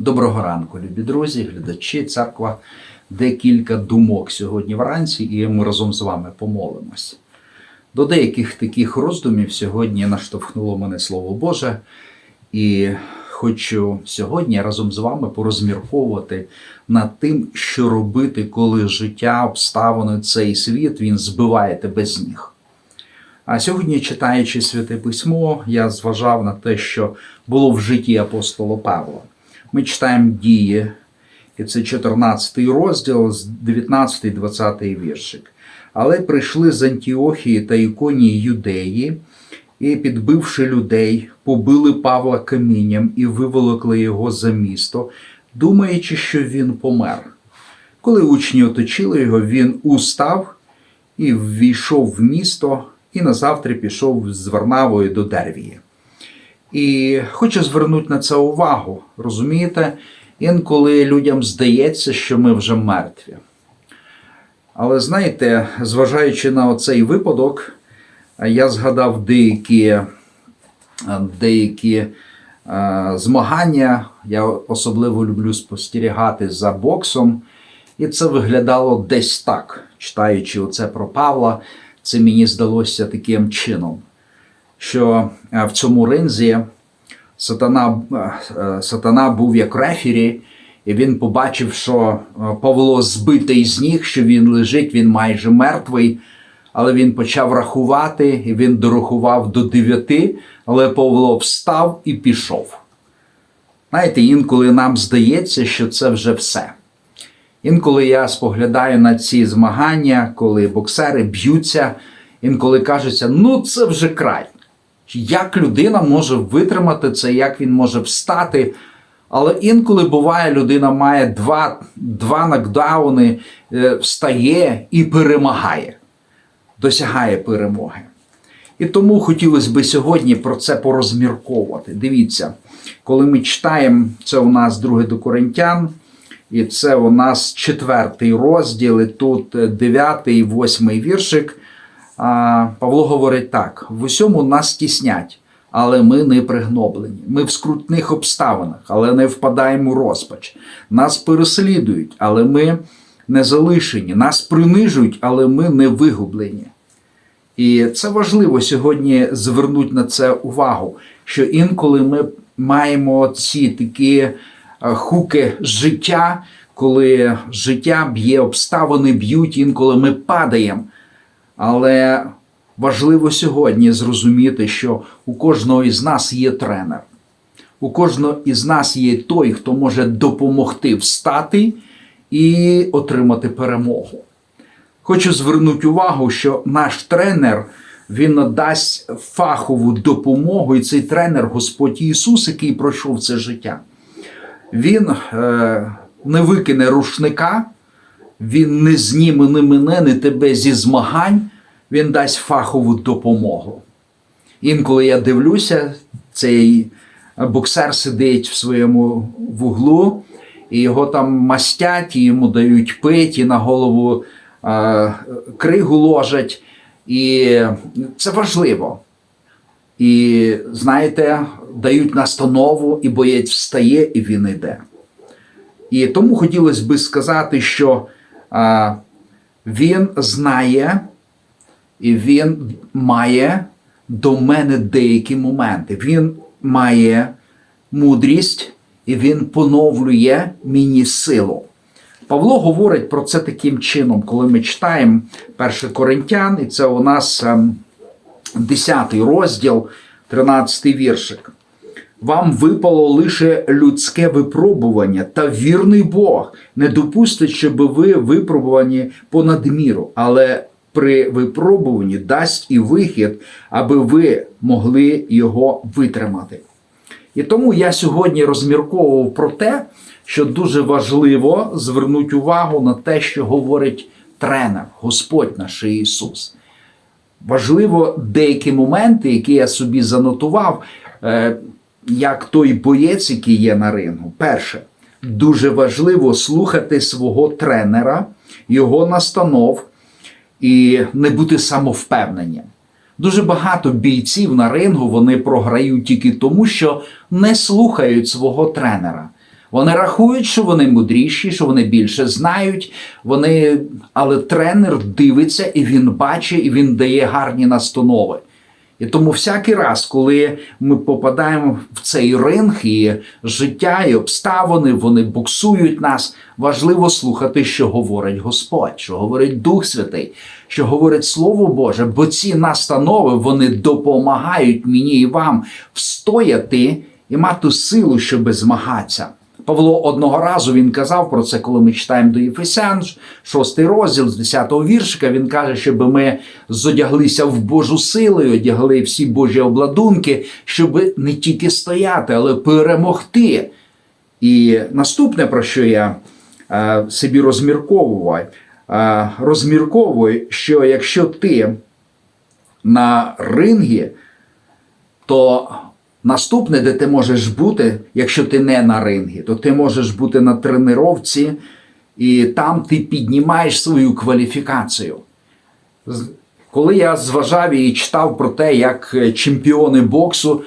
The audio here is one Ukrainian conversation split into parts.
Доброго ранку, любі друзі, глядачі, церква. Декілька думок сьогодні вранці, і ми разом з вами помолимось. До деяких таких роздумів сьогодні наштовхнуло мене Слово Боже, і хочу сьогодні разом з вами порозмірковувати над тим, що робити, коли життя, обставини, цей світ він збиває тебе з ніг. А сьогодні, читаючи святе письмо, я зважав на те, що було в житті апостола Павла. Ми читаємо дії, і це 14 розділ з 19-20 віршик. Але прийшли з Антіохії та Іконії юдеї, і, підбивши людей, побили Павла камінням і виволокли його за місто, думаючи, що він помер. Коли учні оточили його, він устав і ввійшов в місто, і назавтра пішов з Варнавою до Дервії. І хочу звернути на це увагу. Розумієте, інколи людям здається, що ми вже мертві. Але знаєте, зважаючи на цей випадок, я згадав деякі, деякі е, змагання. Я особливо люблю спостерігати за боксом. І це виглядало десь так. Читаючи оце про Павла, це мені здалося таким чином що е, в цьому ринзі сатана, е, сатана був як рефері, і він побачив, що е, Павло збитий з ніг, що він лежить, він майже мертвий. Але він почав рахувати, і він дорахував до дев'яти, але Павло встав і пішов. Знаєте, інколи нам здається, що це вже все. Інколи я споглядаю на ці змагання, коли боксери б'ються, інколи кажеться, ну це вже край. Як людина може витримати це, як він може встати. Але інколи буває, людина має два два нокдауни, е, встає і перемагає, досягає перемоги. І тому хотілося б сьогодні про це порозмірковувати. Дивіться, коли ми читаємо, це у нас друге до Коринтян, і це у нас четвертий розділ, і тут дев'ятий і восьмий віршик. Павло говорить так: в усьому нас тіснять, але ми не пригноблені. Ми в скрутних обставинах, але не впадаємо у розпач. Нас переслідують, але ми не залишені. Нас принижують, але ми не вигублені. І це важливо сьогодні звернути на це увагу, що інколи ми маємо ці такі хуки життя, коли життя б'є обставини, б'ють, інколи ми падаємо. Але важливо сьогодні зрозуміти, що у кожного із нас є тренер. У кожного із нас є той, хто може допомогти встати і отримати перемогу. Хочу звернути увагу, що наш тренер він надасть фахову допомогу, і цей тренер, Господь Ісус, який пройшов це життя. Він е, не викине рушника. Він не зніме не мене, не тебе зі змагань, він дасть фахову допомогу. Інколи я дивлюся, цей боксер сидить в своєму вуглу, і його там мастять, і йому дають пить, і на голову е, кригу ложать. І це важливо. І знаєте, дають настанову, і боєць встає, і він йде. І тому хотілося би сказати, що він знає і він має до мене деякі моменти. Він має мудрість і він поновлює мені силу. Павло говорить про це таким чином, коли ми читаємо 1 Коринтян, і це у нас 10 ем, розділ, 13 віршик вам випало лише людське випробування, та вірний Бог не допустить, щоб ви випробувані понад міру, але при випробуванні дасть і вихід, аби ви могли його витримати. І тому я сьогодні розмірковував про те, що дуже важливо звернути увагу на те, що говорить тренер, Господь наш Ісус. Важливо деякі моменти, які я собі занотував. Е, як той боєць, який є на рингу. Перше, дуже важливо слухати свого тренера, його настанов і не бути самовпевненням. Дуже багато бійців на рингу вони програють тільки тому, що не слухають свого тренера. Вони рахують, що вони мудріші, що вони більше знають. Вони... Але тренер дивиться і він бачить, і він дає гарні настанови. І тому всякий раз, коли ми попадаємо в цей ринг, і життя, і обставини, вони буксують нас, важливо слухати, що говорить Господь, що говорить Дух Святий, що говорить Слово Боже, бо ці настанови вони допомагають мені і вам встояти і мати силу, щоб змагатися. Павло одного разу він казав про це, коли ми читаємо до Єфесян, 6 розділ з 10-го віршика. Він каже, щоб ми зодяглися в Божу силу, одягли всі Божі обладунки, щоб не тільки стояти, але перемогти. І наступне, про що я е, собі розмірковую, е, розмірковую, що якщо ти на рингі, то наступне, де ти можеш бути, якщо ти не на рингі, то ти можеш бути на тренировці, і там ти піднімаєш свою кваліфікацію. Коли я зважав і читав про те, як е, чемпіони боксу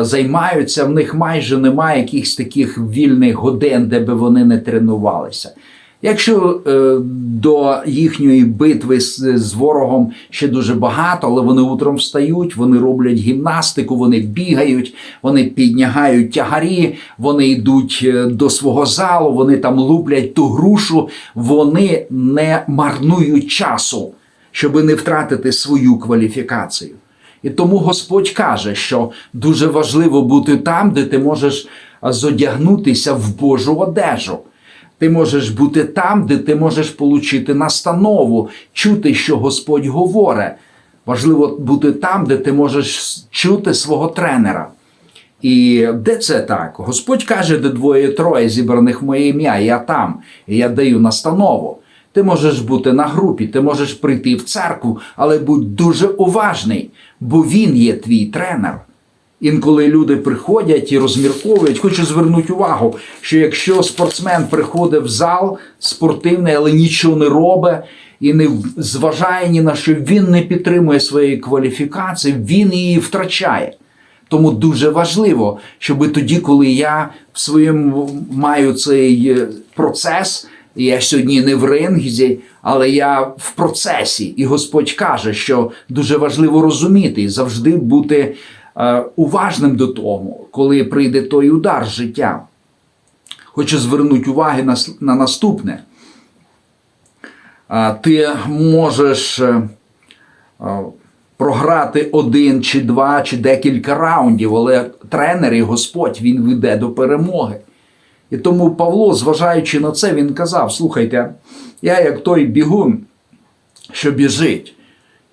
займаються, в них майже немає якихось таких вільних годин, де би вони не тренувалися. Якщо е, до їхньої битви з, з ворогом ще дуже багато, але вони утром встають, вони роблять гімнастику, вони бігають, вони піднягають тягарі, вони йдуть е, до свого залу, вони там луплять ту грушу, вони не марнують часу, щоб не втратити свою кваліфікацію. І тому Господь каже, що дуже важливо бути там, де ти можеш зодягнутися в Божу одежу. Ти можеш бути там, де ти можеш отримати настанову, чути, що Господь говорить. Важливо бути там, де ти можеш чути свого тренера. І де це так? Господь каже, де двоє-троє зібраних в моє ім'я, я там, і я даю настанову. Ти можеш бути на групі, ти можеш прийти в церкву, але будь дуже уважний, бо він є твій тренер. Інколи люди приходять і розмірковують, хочу звернути увагу, що якщо спортсмен приходить в зал спортивний, але нічого не робить і не зважає ні на що, він не підтримує своєї кваліфікації, він її втрачає. Тому дуже важливо, щоб тоді, коли я в своєму маю цей е, процес, я сьогодні не в рингізі, але я в процесі, і Господь каже, що дуже важливо розуміти і завжди бути уважним до того, коли прийде той удар життя. Хочу звернути увагу на, на наступне. Ти можеш е, е, програти один чи два, чи декілька раундів, але тренер і Господь він веде до перемоги. І тому Павло, зважаючи на це, він казав: слухайте, я як той бігун, що біжить.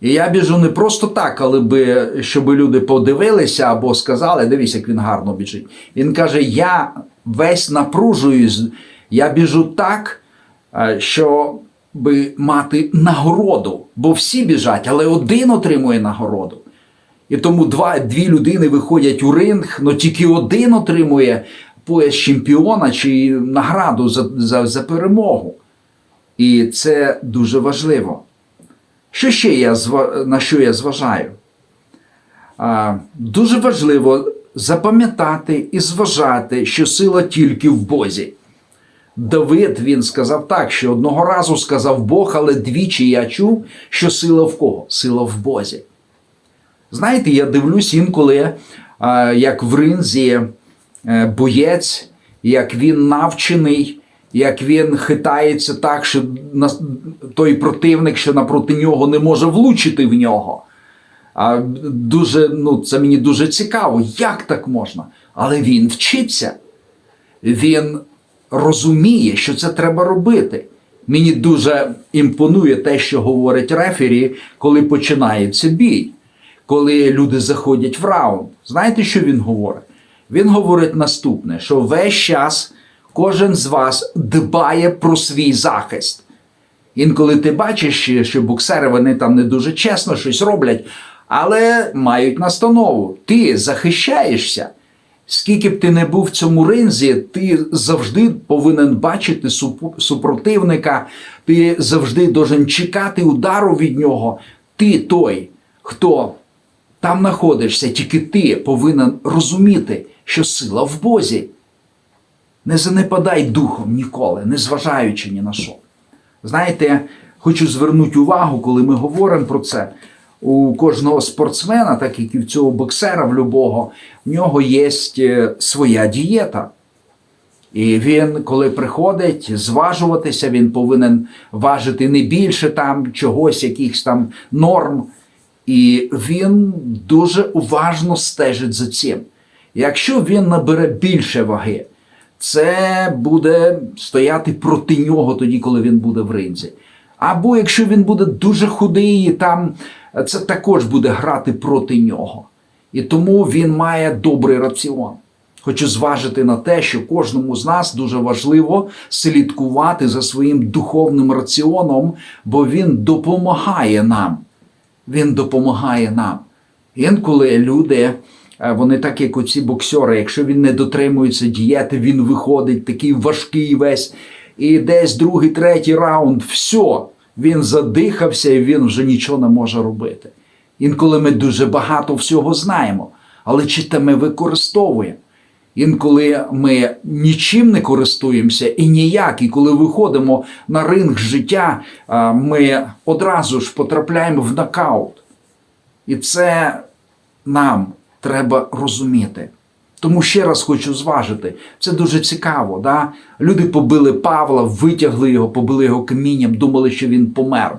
І я біжу не просто так, але би, щоб люди подивилися або сказали, дивись, як він гарно біжить. Він каже: я весь напружуюсь, я біжу так, е, щоб мати нагороду. Бо всі біжать, але один отримує нагороду. І тому два, дві людини виходять у ринг, але тільки один отримує пояс чемпіона чи награду за, за, за перемогу. І це дуже важливо. Що ще я на що я зважаю? Дуже важливо запам'ятати і зважати, що сила тільки в Бозі. Давид він сказав так, що одного разу сказав Бог, але двічі я чув, що сила в кого? Сила в Бозі. Знаєте, я дивлюсь інколи, як в ринзі е, боєць, як він навчений, як він хитається так, що той противник, що напроти нього, не може влучити в нього. А дуже, ну, це мені дуже цікаво, як так можна. Але він вчиться. Він розуміє, що це треба робити. Мені дуже імпонує те, що говорить рефері, коли починається бій, коли люди заходять в раунд. Знаєте, що він говорить? Він говорить наступне: що весь час кожен з вас дбає про свій захист. Інколи ти бачиш, що боксери вони там не дуже чесно щось роблять, але мають настанову. Ти захищаєшся. Скільки б ти не був в цьому ринзі, ти завжди повинен бачити супротивника, ти завжди должен чекати удару від нього. Ти той, хто там знаходишся, тільки ти повинен розуміти, що сила в Бозі. Не занепадай духом ніколи, не зважаючи ні на що. Знаєте, хочу звернути увагу, коли ми говоримо про це. У кожного спортсмена, так як і в цього боксера, в любого, в нього є е, своя дієта. І він, коли приходить зважуватися, він повинен важити не більше там чогось, якихось там норм. І він дуже уважно стежить за цим. Якщо він набере більше ваги, це буде стояти проти нього тоді, коли він буде в ринзі. Або якщо він буде дуже худий, там це також буде грати проти нього. І тому він має добрий раціон. Хочу зважити на те, що кожному з нас дуже важливо слідкувати за своїм духовним раціоном, бо він допомагає нам. Він допомагає нам. Інколи люди, е, вони так як оці боксери, якщо він не дотримується дієти, він виходить такий важкий весь. І десь другий, третій раунд, все, він задихався і він вже нічого не може робити. Інколи ми дуже багато всього знаємо, але чи те ми використовуємо? Інколи ми нічим не користуємося і ніяк, і коли виходимо на ринг життя, ми одразу ж потрапляємо в нокаут. І це нам треба розуміти. Тому ще раз хочу зважити, це дуже цікаво. Да? Люди побили Павла, витягли його, побили його камінням, думали, що він помер.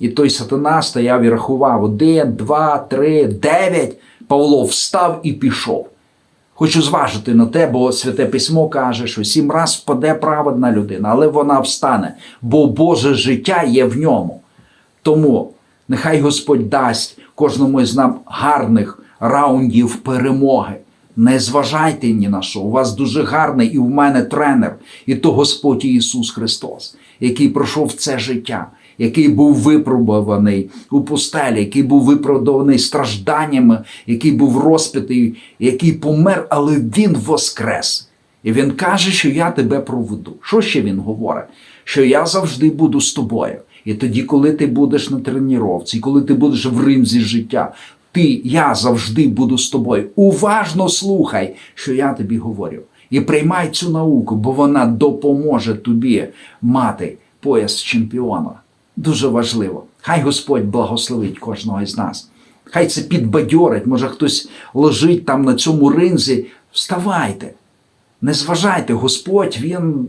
І той сатана стояв і рахував один, два, три, дев'ять. Павло встав і пішов. Хочу зважити на те, бо святе письмо каже, що сім раз впаде праведна людина, але вона встане, бо Боже життя є в ньому. Тому нехай Господь дасть кожному з нам гарних раундів перемоги. Не зважайте ні на що. У вас дуже гарний і в мене тренер, і то Господь Ісус Христос, який пройшов це життя, який був випробуваний у пустелі, який був виправданий стражданнями, який був розпитий, який помер, але Він воскрес. І він каже, що я тебе проведу. Що ще він говорить? Що я завжди буду з тобою. І тоді, коли ти будеш на тренувці, коли ти будеш в ринзі життя, ти, я завжди буду з тобою. Уважно слухай, що я тобі говорю. І приймай цю науку, бо вона допоможе тобі мати пояс чемпіона. Дуже важливо. Хай Господь благословить кожного із нас. Хай це підбадьорить, може хтось лежить там на цьому ринзі. Вставайте, не зважайте, Господь, Він,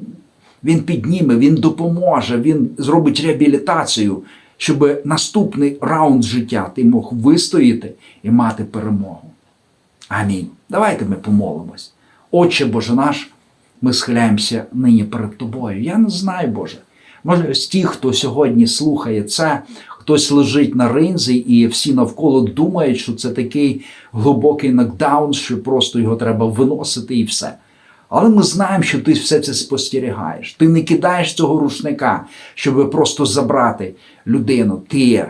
він підніме, Він допоможе, Він зробить реабілітацію, щоб наступний раунд життя ти мог вистояти і мати перемогу. Амінь. Давайте ми помолимось. Отче Боже наш, ми схиляємося нині перед Тобою. Я не знаю, Боже. Може, з ті, хто сьогодні слухає це, хтось лежить на ринзі, і всі навколо думають, що це такий глибокий нокдаун, що просто його треба виносити і все. Але ми знаємо, що ти все це спостерігаєш. Ти не кидаєш цього рушника, щоб просто забрати людину. Ти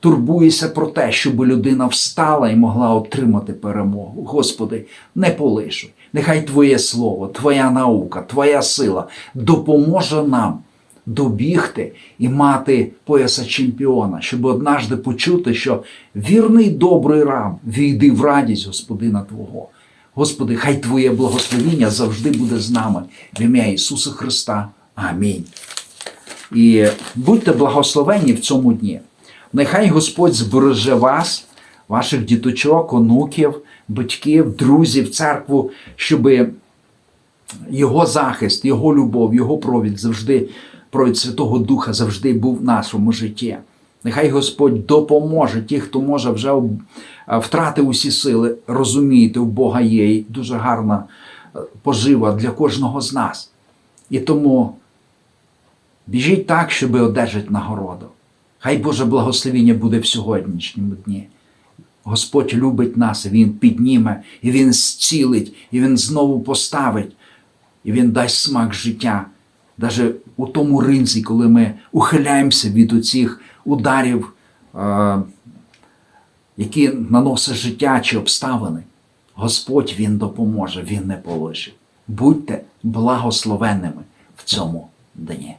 турбуєшся про те, щоб людина встала і могла отримати перемогу. Господи, не полишуй. Нехай Твоє Слово, Твоя наука, Твоя сила допоможе нам добігти і мати пояса чемпіона, щоб однажды почути, що вірний добрий раб війди в радість Господина Твого. Господи, хай Твоє благословіння завжди буде з нами в ім'я Ісуса Христа. Амінь. І будьте благословені в цьому дні. Нехай Господь збереже вас, ваших діточок, онуків, батьків, друзів, церкву, щоб його захист, його любов, його провід завжди, провід Святого Духа завжди був в нашому житті. Нехай Господь допоможе ті, хто може вже е, втратив усі сили, розумієте, у Бога є і дуже гарна е, пожива для кожного з нас. І тому біжіть так, щоб одержати нагороду. Хай Боже благословіння буде в сьогоднішньому дні. Господь любить нас, Він підніме, і Він зцілить, і Він знову поставить, і Він дасть смак життя. Навіть у тому ринзі, коли ми ухиляємося від оцих ударів, е, які наносить життя чи обставини, Господь Він допоможе, Він не полишить. Будьте благословенними в цьому дні.